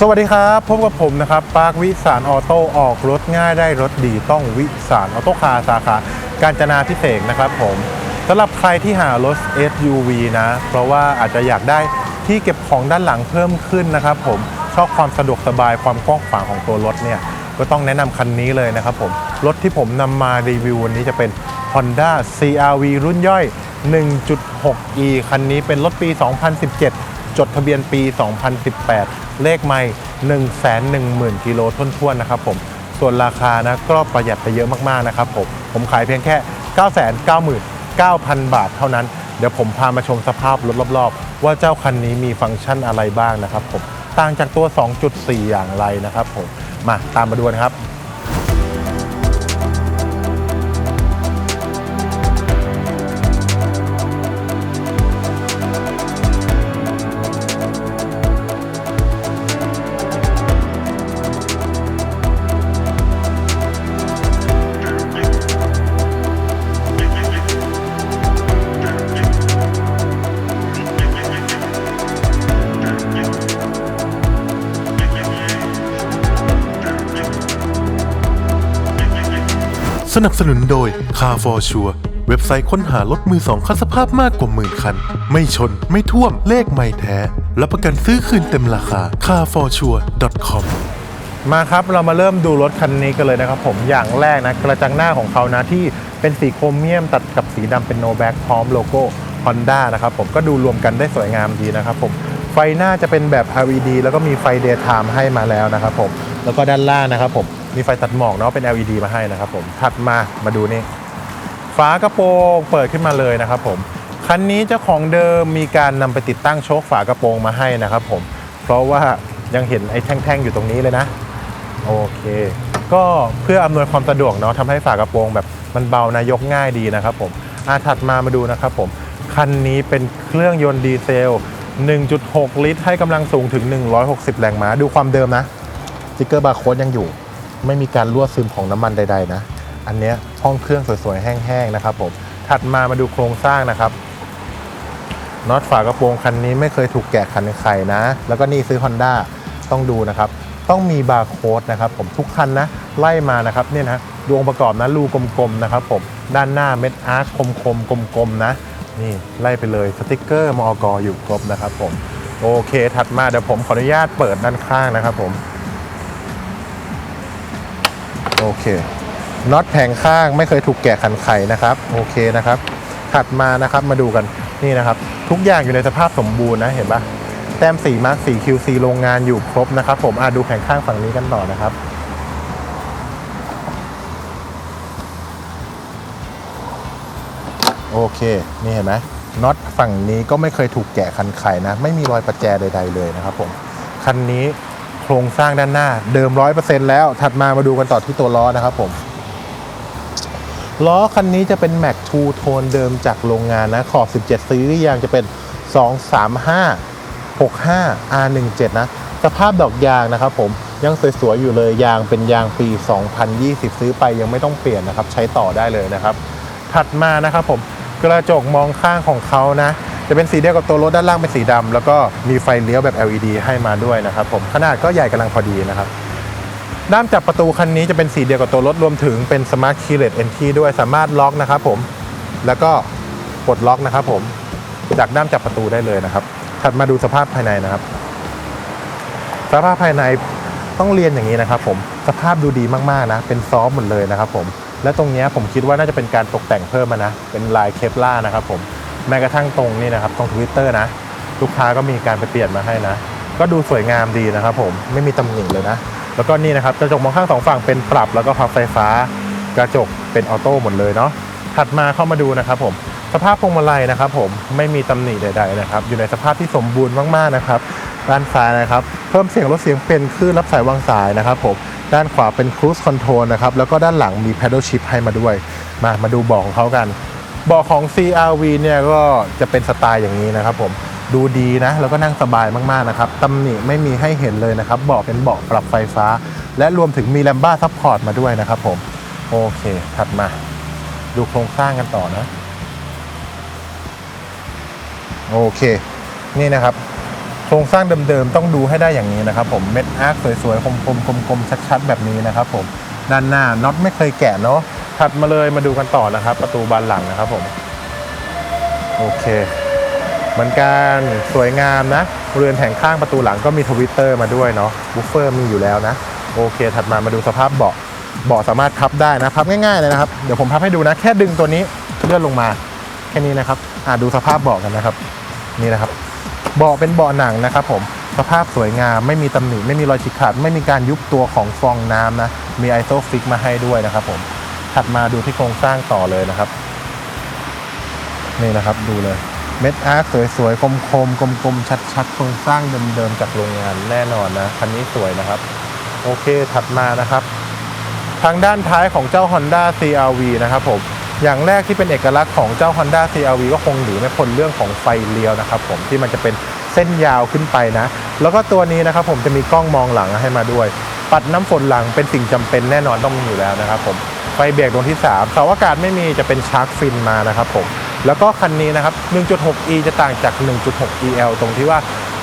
สวัสดีครับ พบกับผมนะครับปาร์ควิสารออโต้ออกรถง่ายได้รถดีต้องวิสารออโต้คาร์สาขาการจนาพิเศษนะครับผมสำหรับใครที่หารถ SUV นะ เพราะว่าอาจจะอยากได้ที่เก็บของด้านหลังเพิ่มขึ้นนะครับผมชอบความสะดวกสบายความกว้างขวางของตัวรถเนี่ยก็ต้องแนะนำคันนี้เลยนะครับผมรถที่ผมนำมารีวิววันนี้จะเป็น Honda CRV รุ่นย่อย 1.6e คันนี้เป็นรถปี 2017 จดทะเบียนปี 2018 เลขไม่110,000 กิโลท้วนๆนะครับผมส่วนราคานะก็ประหยัดไปเยอะมากๆนะครับผมผมขายเพียงแค่ 999,000 บาทเท่านั้น เดี๋ยวผมพามาชมสภาพรถรอบๆ ว่าเจ้าคันนี้มีฟังก์ชันอะไรบ้างนะครับผมต่างจากตัว 2.4 อย่างไรนะครับผมมาตามมาดูนะครับ สนับสนุนโดย Car for Sure เว็บไซต์ค้นหารถมือสองคันสภาพมากกว่าหมื่นคัน ไม่ชนไม่ท่วมเลขไม่แท้รับประกันซื้อคืนเต็มราคา carforsure.com มาครับเรามาเริ่มดูรถคันนี้กันเลยนะครับผมอย่างแรกนะกระจังหน้าของเขานะที่เป็นสีโครเมียมตัดกับสีดำเป็นโนแบ็กพร้อมโลโก้ Honda นะครับผมก็ดูรวมกันได้สวยงามดีนะครับผมไฟหน้าจะเป็นแบบ LED แล้วก็มีไฟ daytime ให้มาแล้วนะครับผมแล้วก็ด้านล่างนะครับผม มีไฟตัดหมอกเนาะเป็น LED มาให้นะครับผมถัดมามาดูนี่ฝากระโปรงเปิดขึ้นมาเลยนะครับผมคันนี้เจ้าของเดิมมีการนำไปติดตั้งโชคฝากระโปรงมาให้นะครับผมเพราะว่ายังเห็นไอ้แท่งๆอยู่ตรงนี้เลยนะโอเค ก็เพื่ออำนวยความสะดวกเนาะทำให้ฝากระโปรงแบบมันเบานะยกง่ายดีนะครับผมอาถัดมามาดูนะครับผมคันนี้เป็นเครื่องยนต์ดีเซล 1.6 ลิตร ให้กำลังสูงถึง 160 แรงม้า ดูความเดิมนะสติ๊กเกอร์บาร์โค้ดยังอยู่ ไม่มีการรั่วซึมของน้ำมันใด ๆ นะ อันเนี้ยห้องเครื่องสวยๆ แห้งๆ นะครับผมถัดมามาดูโครงสร้างนะครับน็อตฝากระโปรงคันนี้ไม่เคยถูกแกะขันไขนะ แล้วก็นี่ซื้อ Honda ต้องดูนะครับ ต้องมีบาร์โค้ดนะครับผมทุกคันนะ ไล่มานะครับเนี่ยนะดวงประกอบนะรูกลมๆนะครับผมด้านหน้าเม็ดอาร์ตคมๆกลมๆนะ นี่ไล่ไปเลยสติกเกอร์มอกอยู่ครบนะครับผมโอเค ถัดมาเดี๋ยวผมขออนุญาตเปิดด้านข้างนะครับผม โอเคน็อตแผงข้างไม่เคยถูกแกะขันไขนะครับโอเคนะครับถัดมานะครับมาดูกันนี่นะครับ ทุกอย่างอยู่ในสภาพสมบูรณ์นะเห็นปะแต้มสีมาร์กสี QC โรงงานอยู่ครบนะครับผมอะดูแผงข้างฝั่งนี้กันต่อนะครับโอเค นี่เห็นไหมน็อตฝั่งนี้ก็ไม่เคยถูกแกะคันไขนะ ไม่มีรอยประแจใด ๆ เลยนะครับผม คันนี้ โครงสร้างด้านหน้าเดิม 100%แล้ว ถัดมามาดูกันต่อที่ตัวล้อนะครับผม ล้อคันนี้จะเป็น Mac 2โทนเดิมจากโรงงานนะ ขอบ 17 ซีรีส์ยางจะเป็น 235 65 R17 นะ สภาพดอกยางนะครับผมยังสวยๆอยู่เลยยางเป็นยางปี 2020 ซื้อไปยังไม่ต้องเปลี่ยนนะครับ ใช้ต่อได้เลยนะครับ ถัดมานะครับผมกระจกมองข้างของเขานะ จะเป็นสีเดียวกับตัวรถด้านล่างเป็นสีดำแล้วก็มีไฟเลี้ยวแบบ LED ให้มาด้วยนะครับผมขนาดก็ใหญ่กำลังพอดีนะครับด้ามจับประตูคันนี้จะเป็นสีเดียวกับตัวรถรวมถึงเป็น Smart Keyless Entry ด้วยสามารถล็อกนะครับผมแล้วก็ปลดล็อกนะครับผมจากด้ามจับประตูได้เลยนะครับ ถัดมาดูสภาพภายในนะครับ สภาพภายในต้องเรียนอย่างนี้นะครับ ผมสภาพดูดีมากๆนะ เป็นซอฟหมดเลยนะครับ ผมและตรงนี้ผมคิดว่าน่าจะเป็นการตกแต่งเพิ่มมานะเป็นลายเคปล่านะครับ ผม แม้กระทั่งตรงนี่นะครับตรงทวิตเตอร์นะ ลูกค้าก็มีการไปเปลี่ยนมาให้นะ ก็ดูสวยงามดีนะครับผมไม่มีตำหนิเลยนะ แล้วก็นี่นะครับกระจกมองข้างสองฝั่งเป็นปรับ แล้วก็พับไฟฟ้ากระจกเป็นออโต้หมดเลยเนาะถัดมาเข้ามาดูนะครับผมสภาพพวงมาลัยนะครับ ผมไม่มีตำหนิใด ๆ นะครับ อยู่ในสภาพที่สมบูรณ์มากๆนะครับ ด้านซ้ายนะครับ เพิ่มเสียงลดเสียงเป็นคลื่นรับสายวางสายนะครับผมด้านขวาเป็น cruise control นะครับแล้วก็ด้านหลังมี paddle shift ให้มาด้วย มามาดูบาะของเขากัน บาะของ CRV เนี่ยก็จะเป็นสไตล์อย่างนี้นะครับผมดูดีนะแล้วก็นั่งสบายมากๆนะครับตำหนิไม่มีให้เห็นเลยนะครับเบาะเป็นเบาะปรับไฟฟ้า และรวมถึงมีแลมบ้าซัพพอร์ตมาด้วยนะครับผมโอเค ถัดมา ดูโครงสร้างกันต่อนะ โอเค นี่นะครับ โครงสร้างเดิมๆ ต้องดูให้ได้อย่างนี้นะครับผมเม็ดอาร์คสวยๆ คมๆกลมๆชัดๆ แบบนี้นะครับผม ด้านหน้าน็อตไม่เคยแกะเนาะ ถัดมาเลยมาดูกันต่อนะครับ ประตูบานหลังนะครับผม โอเค เหมือนกันสวยงามนะเรือนแผงข้างประตูหลังก็มีทวิตเตอร์มาด้วยเนาะบุฟเฟอร์มีอยู่แล้วนะ โอเค ถัดมามาดูสภาพเบาะเบาะสามารถพับได้นะพับง่ายๆเลยนะครับเดี๋ยวผมพับให้ดูนะ แค่ดึงตัวนี้เลื่อนลงมา แค่นี้นะครับอ่าดูสภาพเบาะกันนะครับ นี่นะครับเบาะเป็นเบาะหนังนะครับ ผมสภาพสวยงามไม่มีตำหนิไม่มีรอยฉีกขาด ไม่มีการยุบตัวของฟองน้ำนะ มีไอโซฟิกมาให้ด้วยนะครับผม ถัดมาดูที่โครงสร้างต่อเลยนะครับ นี่นะครับดูเลยเม็ดอาร์คสวยๆ คมๆ กลมๆ ชัดๆ โครงสร้างเดิมๆ จากโรงงานแน่นอนนะ คันนี้สวยนะครับ โอเคถัดมานะครับ ทางด้านท้ายของเจ้า Honda CRV นะครับผม อย่างแรกที่เป็นเอกลักษณ์ของเจ้า Honda CRV ก็คงหนีไม่พ้นเรื่องของไฟเลี้ยวนะครับผมที่มันจะเป็นเส้นยาวขึ้นไปนะ แล้วก็ตัวนี้นะครับผมจะมีกล้องมองหลังให้มาด้วย ปัดน้ำฝนหลังเป็นสิ่งจำเป็นแน่นอนต้องมีอยู่แล้วนะครับผม ไฟเบรกดวงที่ 3 เสาอากาศไม่มีจะเป็นชาร์กฟินมานะครับผมแล้วก็คันนี้นะครับ 1.6e จะต่างจาก 1.6el ตรงที่ว่า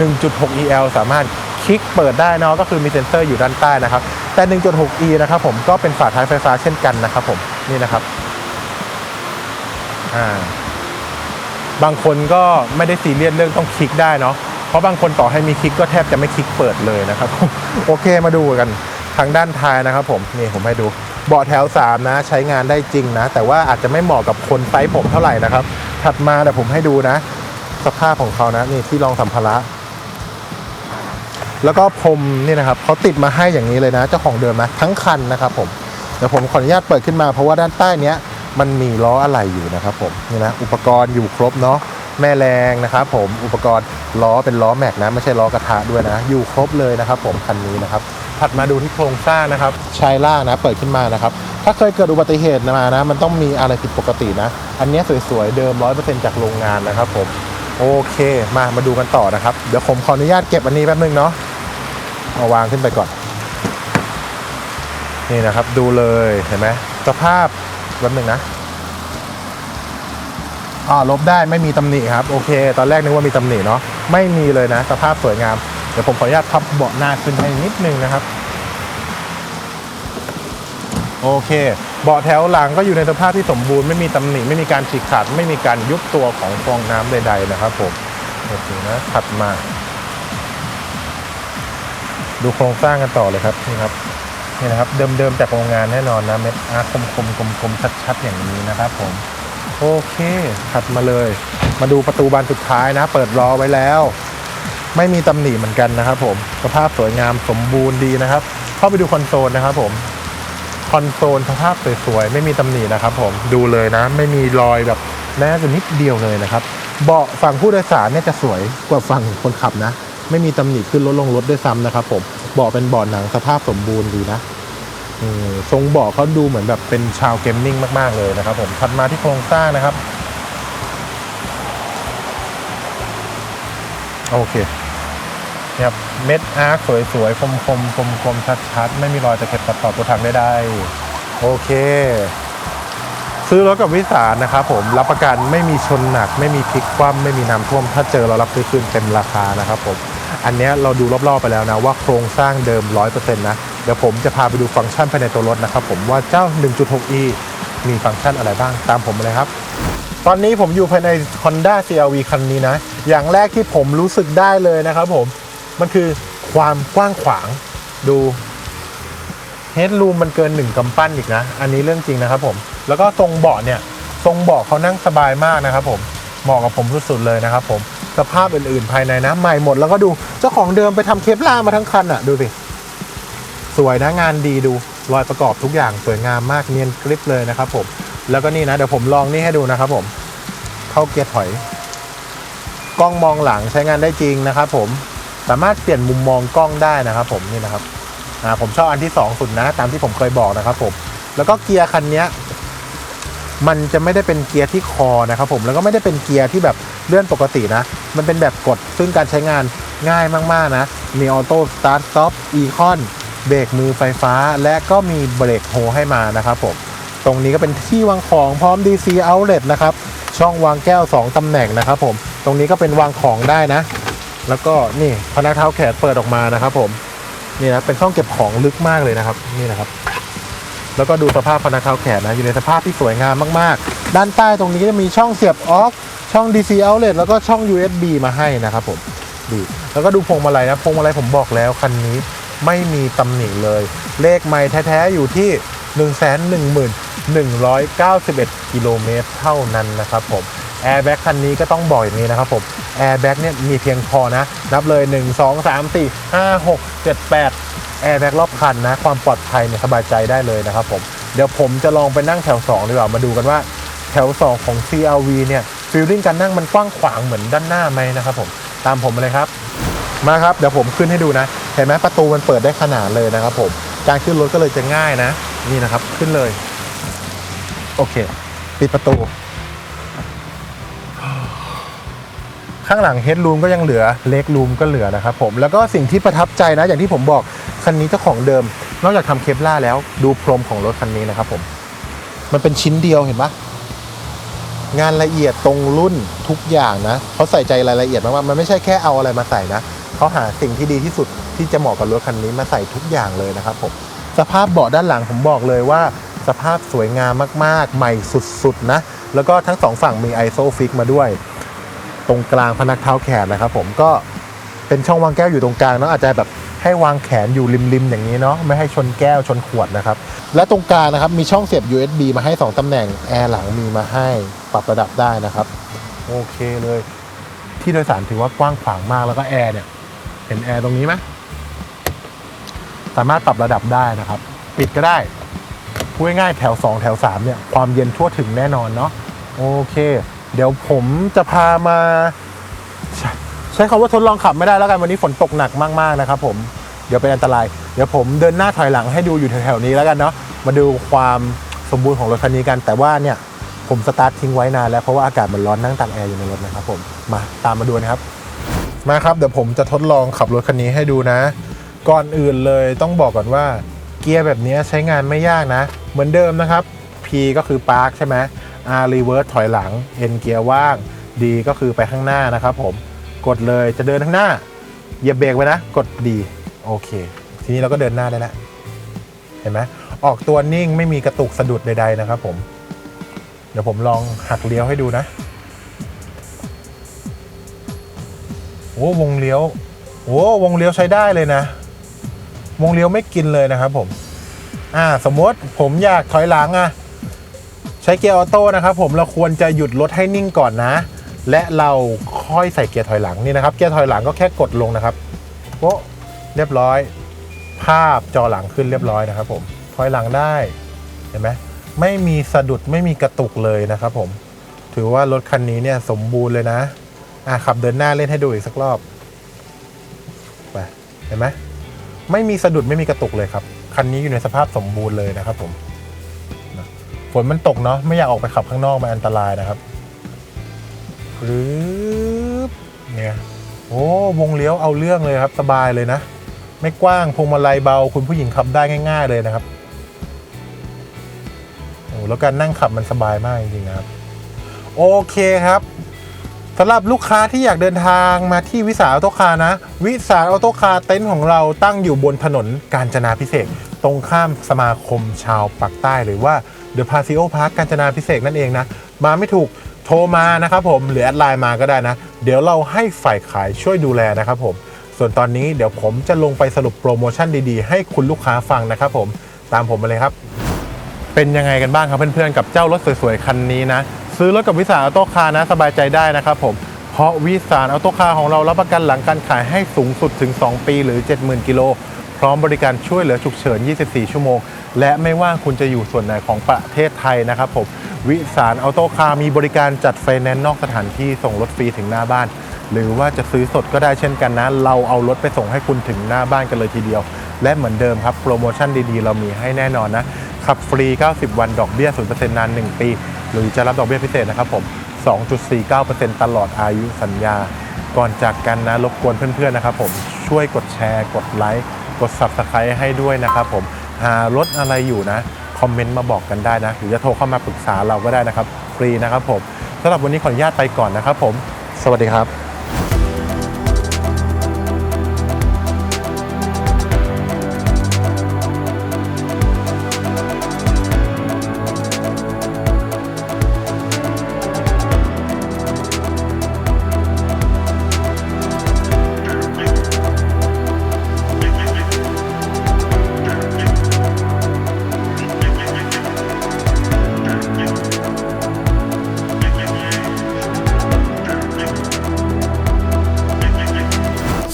1.6el สามารถคลิกเปิดได้นะก็คือมีเซ็นเซอร์อยู่ด้านใต้นะครับ แต่ 1.6e นะครับผมก็เป็นฝาท้ายไฟฟ้าเช่นกันนะครับผมนี่นะครับอ่าบางคนก็ไม่ได้ซีเรียสเรื่องต้องคลิกได้เนาะเพราะบางคนต่อให้มีคลิกก็แทบจะไม่คลิกเปิดเลยนะครับโอเคมาดูกันทางด้านท้ายนะครับผมนี่ผมให้ดู เบาะแถว 3 นะ ใช้งานได้จริงนะ แต่ว่าอาจจะไม่เหมาะกับคนไซส์ผมเท่าไหร่นะครับ ถัดมาเดี๋ยวผมให้ดูนะ สภาพของเขานะนี่ที่รองสัมภาระ แล้วก็พรมนี่นะครับเขาติดมาให้อย่างนี้เลยนะ เจ้าของเดิมนะทั้งคันนะครับผมเดี๋ยวผมขออนุญาตเปิดขึ้นมาเพราะว่าด้านใต้เนี้ยมันมีล้ออะไรอยู่นะครับผมนี่นะอุปกรณ์อยู่ครบเนาะแม่แรงนะครับผมอุปกรณ์ล้อเป็นล้อแม็กนะ ไม่ใช่ล้อกระทะด้วยนะ อยู่ครบเลยนะครับผมคันนี้นะครับ ถัดมาดูที่โครงสร้างนะครับชายล่างนะเปิดขึ้นมานะครับ ถ้าเคยเกิดอุบัติเหตุมานะ มันต้องมีอะไรผิดปกตินะ อันนี้สวยๆ เดิม 100%จากโรงงานนะครับผมโอเคมามาดูกันต่อนะครับ เดี๋ยวผมขออนุญาตเก็บอันนี้แป๊บนึงเนาะเอาวางขึ้นไปก่อน นี่นะครับดูเลยเห็นไหมสภาพแป๊บหนึงนะอ่าลบได้ไม่มีตำหนิครับโอเค ตอนแรกนึกว่ามีตำหนิเนาะไม่มีเลยนะ สภาพสวยงาม เดี๋ยวผมขออนุญาตพับเบาะหน้าขึ้นให้นิดนึงนะครับ โอเค เบาะแถวหลังก็อยู่ในสภาพที่สมบูรณ์ไม่มีตำหนิไม่มีการฉีกขาดไม่มีการยุบตัวของฟองน้ำใดๆนะครับผมโอเคนะถัดมา ดูโครงสร้างกันต่อเลยครับนี่ครับนี่นะครับเดิมๆจากโรงงานแน่นอนนะเม็ดอาร์คคมๆกลมๆชัดๆอย่างนี้นะครับผมโอเคถัดมาเลย มาดูประตูบานสุดท้ายนะ เปิดรอไว้แล้ว ไม่มีตำหนิเหมือนกันนะครับผมสภาพสวยงามสมบูรณ์ดีนะครับ เข้าไปดูคอนโซลนะครับผมคอนโซลสภาพสวยๆไม่มีตำหนินะครับ ผมดูเลยนะ ไม่มีรอยแบบแม้แต่นิดเดียวเลยนะครับ เบาะฝั่งผู้โดยสารเนี่ยจะสวยกว่าฝั่งคนขับนะ ไม่มีตำหนิขึ้นรถลงรถด้วยซ้ำนะครับ ผมเบาะเป็นเบาะหนังสภาพสมบูรณ์ดีนะอืมทรงเบาะเขาดูเหมือนแบบเป็นชาวเกมมิ่งมากๆเลยนะครับ ผมถัดมาที่โครงสร้างนะครับโอเค เนี่ยครับเม็ดอาร์คสวยๆ คมๆ คมๆ ชัดๆ ไม่มีรอยตะเข็บตัดต่อตัวถังได้ๆโอเค ซื้อรถกับวิสารนะครับผม รับประกันไม่มีชนหนัก ไม่มีพลิกคว่ำไม่มีน้ำท่วม ถ้าเจอเรารับซื้อคืนเต็มราคานะครับผม อันนี้เราดูรอบๆ ไปแล้วนะว่าโครงสร้างเดิม 100%นะ เดี๋ยวผมจะพาไปดูฟังก์ชันภายในตัวรถนะครับผมว่าเจ้า 1.6e มีฟังก์ชันอะไรบ้าง ตามผมมาเลยครับตอนนี้ผมอยู่ภายใน Honda CRV คันนี้นะ อย่างแรกที่ผมรู้สึกได้เลยนะครับผม มันคือความกว้างขวางดูเฮดรูมมันเกินหนึ่งกำปั้นอีกนะ อันนี้เรื่องจริงนะครับผม แล้วก็ทรงเบาะเนี่ย ทรงเบาะเขานั่งสบายมากนะครับผม เหมาะกับผมสุดๆเลยนะครับผม สภาพอื่นๆภายในนะใหม่หมด แล้วก็ดูเจ้าของเดิมไปทำเคปลาร์มาทั้งคันอะ ดูสิ สวยนะงานดีดู รอยประกอบทุกอย่างสวยงามมากเนียนกริบเลยนะครับผม แล้วก็นี่นะเดี๋ยวผมลองนี่ให้ดูนะครับผม เข้าเกียร์ถอย กล้องมองหลังใช้งานได้จริงนะครับผม สามารถเปลี่ยนมุมมองกล้องได้นะครับ ผมนี่นะครับอ่าผมชอบอันที่สองสุดนะ ตามที่ผมเคยบอกนะครับ ผมแล้วก็เกียร์คันนี้มันจะไม่ได้เป็นเกียร์ที่คอนะครับผมแล้วก็ไม่ได้เป็นเกียร์ที่แบบเลื่อนปกตินะ มันเป็นแบบกดซึ่งการใช้งานง่ายมาก ๆ นะ มีออโต้สตาร์ทซ็อปอีคอนเบรกมือไฟฟ้า และก็มีเบรกโฮให้มานะครับผม ตรงนี้ก็เป็นที่วางของพร้อม DC outlet นะครับ ช่องวางแก้ว 2 ตำแหน่งนะครับผม ตรงนี้ก็เป็นวางของได้นะ แล้วก็นี่พนักเท้าแขนเปิดออกมานะครับ ผมนี่นะเป็นช่องเก็บของลึกมากเลยนะครับนี่นะครับ แล้วก็ดูสภาพพนักเท้าแขนนะอยู่ในสภาพที่สวยงามมากๆ ด้านใต้ตรงนี้จะมีช่องเสียบออกช่อง DC outlet แล้วก็ช่อง USB มาให้นะครับผมดีแล้วก็ดูพวงมาลัยนะพวงมาลัยผมบอกแล้วคันนี้ไม่มีตำหนิเลย เลขไม่แท้ๆอยู่ที่ 1 1 1 1 9 1กิโลเมตรเท่านั้นนะครับผม แอร์แบ็กคันนี้ก็ต้องบอกอย่างนี้นะครับผมแอร์แบ็กเนี่ยมีเพียงพอนะ นับเลย 1 2 3 4 5 6 7 8แอร์แบ็กรอบคันนะ ความปลอดภัยเนี่ยสบายใจได้เลยนะครับผมเดี๋ยวผมจะลองไปนั่งแถว 2 ดีกว่ามาดูกันว่าแถว 2 ของ CRV เนี่ยฟีลลิ่งการนั่งมันกว้างขวางเหมือนด้านหน้าไหมนะครับผมตามผมมาเลยครับ มาครับเดี๋ยวผมขึ้นให้ดูนะ เห็นไหมประตูมันเปิดได้ขนาดเลยนะครับผมการขึ้นรถก็เลยจะง่ายนะ นี่นะครับขึ้นเลย โอเค ปิดประตู ข้างหลังเฮดรูมก็ยังเหลือเล็กรูมก็เหลือนะครับผมแล้วก็สิ่งที่ประทับใจนะอย่างที่ผมบอกคันนี้เจ้าของเดิม นอกจากทำเคปล่าร์แล้วดูพรมของรถคันนี้นะครับผมมันเป็นชิ้นเดียวเห็นปะงานละเอียดตรงรุ่นทุกอย่างนะเขาใส่ใจรายละเอียดมากๆมันไม่ใช่แค่เอาอะไรมาใส่นะเขาหาสิ่งที่ดีที่สุดที่จะเหมาะกับรถคันนี้มาใส่ทุกอย่างเลยนะครับผมสภาพเบาะด้านหลังผมบอกเลยว่า สภาพสวยงามมากๆ ใหม่สุดๆนะแล้วก็ทั้งสองฝั่งมีไอโซฟิกมาด้วย ตรงกลางพนักเท้าแขนนะครับผมก็เป็นช่องวางแก้วอยู่ตรงกลางเนาะอาจจะแบบให้วางแขนอยู่ริมๆอย่างนี้เนาะไม่ให้ชนแก้วชนขวดนะครับ และตรงกลางนะครับมีช่องเสียบ USB มาให้ 2ตำแหน่งแอร์หลังมีมาให้ปรับระดับได้นะครับ โอเคเลย ที่โดยสารถือว่ากว้างขวางมากแล้วก็แอร์เนี่ยเห็นแอร์ตรงนี้ไหมสามารถปรับระดับได้นะครับ ปิดก็ได้พูดง่ายๆแถว 2 แถว 3 เนี่ย ความเย็นทั่วถึงแน่นอนเนาะโอเค เดี๋ยวผมจะพามาใช้คำว่าทดลองขับไม่ได้แล้วกันวันนี้ฝนตกหนักมากๆนะครับผมเดี๋ยวเป็นอันตราย เดี๋ยวผมเดินหน้าถอยหลังให้ดูอยู่แถวๆนี้แล้วกันเนาะมาดูความสมบูรณ์ของรถคันนี้กัน แต่ว่าเนี่ยผมสตาร์ททิ้งไว้นานแล้วเพราะว่าอากาศมันร้อนนั่งตากแอร์อยู่ในรถนะครับผมมาตามมาดูนะครับ มาครับเดี๋ยวผมจะทดลองขับรถคันนี้ให้ดูนะ ก่อนอื่นเลยต้องบอกก่อนว่าเกียร์แบบนี้ใช้งานไม่ยากนะ เหมือนเดิมนะครับ P ก็คือ Park ใช่ไหม R Reverse ถอยหลัง N เกียร์ว่าง D ก็คือไปข้างหน้านะครับผมกดเลยจะเดินข้างหน้าเหยียบเบรกไว้นะ กด D โอเค ทีนี้เราก็เดินหน้าได้แล้วเห็นไหมออกตัวนิ่งไม่มีกระตุกสะดุดใดๆนะครับผม เดี๋ยวผมลองหักเลี้ยวให้ดูนะโอ้วงเลี้ยวโอ้วงเลี้ยวใช้ได้เลยนะ วงเลี้ยวไม่กินเลยนะครับผม อ่า สมมติผมอยากถอยหลังอะ ช้เกียร์ออโต้นะครับผมเราควรจะหยุดรถให้นิ่งก่อนนะ และเราค่อยใส่เกียร์ถอยหลังนี่นะครับเกียร์ถอยหลังก็แค่กดลงนะครับโป๊ะเรียบร้อย ภาพจอหลังขึ้นเรียบร้อยนะครับ ผมถอยหลังได้เห็นไหมไม่มีสะดุดไม่มีกระตุกเลยนะครับ ผม ถือว่ารถคันนี้เนี่ยสมบูรณ์เลยนะอะขับเดินหน้าเล่นให้ดูอีกสักรอบไปเห็นไหมไม่มีสะดุดไม่มีกระตุกเลยครับคันนี้อยู่ในสภาพสมบูรณ์เลยนะครับผม ฝนมันตกเนาะไม่อยากออกไปขับข้างนอกมันอันตรายนะครับปึ๊บเนี่ยโอ้วงเลี้ยวเอาเรื่องเลยครับ สบายเลยนะ ไม่กว้างพวงมาลัยเบา คุณผู้หญิงขับได้ง่าย ๆ เลยนะครับโอ้แล้วการนั่งขับมันสบายมากจริงๆนะครับ โอเคครับสำหรับลูกค้าที่อยากเดินทางมาที่วิสาออโต้คาร์นะ วิสาออโต้คาร์เต็นท์ของเราตั้งอยู่บนถนนกาญจนาพิเศษ ตรงข้ามสมาคมชาวปากใต้หรือว่า เดอะพาซิโอพาร์คกาญจนาพิเศษนั่นเองนะ มาไม่ถูกโทรมานะครับผม หรือแอดไลน์มาก็ได้นะ เดี๋ยวเราให้ฝ่ายขายช่วยดูแลนะครับผม ส่วนตอนนี้เดี๋ยวผมจะลงไปสรุปโปรโมชั่นดีๆ ให้คุณลูกค้าฟังนะครับผมตามผมมาเลยครับ เป็นยังไงกันบ้างครับเพื่อนๆกับเจ้ารถสวยๆคันนี้นะ ซื้อรถกับวิสาออโตคานะสบายใจได้นะครับผมเพราะวิสาออโต้คาของเรารับประกันหลังการขายให้สูงสุดถึง 2 ปีหรือ 70,000กิโลพร้อมบริการช่วยเหลือฉุกเฉิน 24 ชั่วโมง และไม่ว่าคุณจะอยู่ส่วนไหนของประเทศไทยนะครับผมวิสารออโต้คาร์มีบริการจัดไฟแนนซ์นอกสถานที่ส่งรถฟรีถึงหน้าบ้าน หรือว่าจะซื้อสดก็ได้เช่นกันนะ เราเอารถไปส่งให้คุณถึงหน้าบ้านกันเลยทีเดียว และเหมือนเดิมครับโปรโมชั่นดีๆ เรามีให้แน่นอนนะขับฟรี 90 วันดอกเบี้ย 0%นาน 1 ปี หรือจะรับดอกเบี้ยพิเศษนะครับผม 2.49%ตลอดอายุสัญญา ก่อนจากกันนะรบกวนเพื่อนๆนะครับผมช่วยกดแชร์ กดไลค์กด Subscribe ให้ด้วยนะครับผม หารถอะไรอยู่นะ คอมเมนต์มาบอกกันได้นะ หรือจะโทรเข้ามาปรึกษาเราก็ได้นะครับ ฟรีนะครับผมสำหรับวันนี้ขออนุญาตไปก่อนนะครับผม สวัสดีครับ